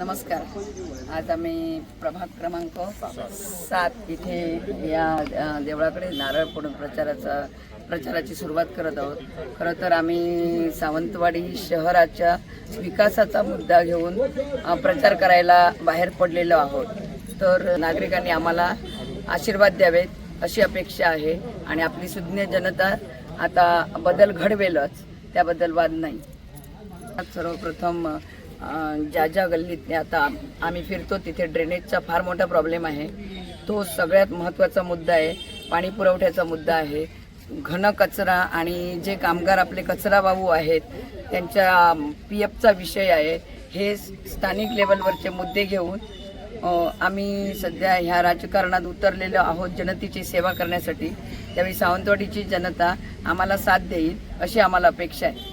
नमस्कार. आज आम्ही प्रभाग क्रमांक सात इथे या देवळाकडे नारळ पडून प्रचाराचा प्रचाराची सुरुवात करत आहोत. खरं तर आम्ही सावंतवाडी शहराच्या विकासाचा मुद्दा घेऊन प्रचार करायला बाहेर पडलेलो आहोत. तर नागरिकांनी आम्हाला आशीर्वाद द्यावेत अशी अपेक्षा आहे आणि आपली सुज्ञ जनता आता बदल घडवेलच त्याबद्दल वाद नाही. सर्वप्रथम ज्या ज्या गल्लीत आता आम्ही फिरतो तिथे ड्रेनेजचा फार मोठा प्रॉब्लेम आहे. तो सगळ्यात महत्त्वाचा मुद्दा आहे. पाणी पुरवठ्याचा मुद्दा आहे. घन कचरा आणि जे कामगार आपले कचरा बाबू आहेत त्यांच्या पी एफचा विषय आहे. हे स्थानिक लेवलवरचे मुद्दे घेऊन आम्ही सध्या ह्या राजकारणात उतरलेलो आहोत जनतेची सेवा करण्यासाठी. त्यावेळी सावंतवाडीची जनता आम्हाला साथ देईल अशी आम्हाला अपेक्षा आहे.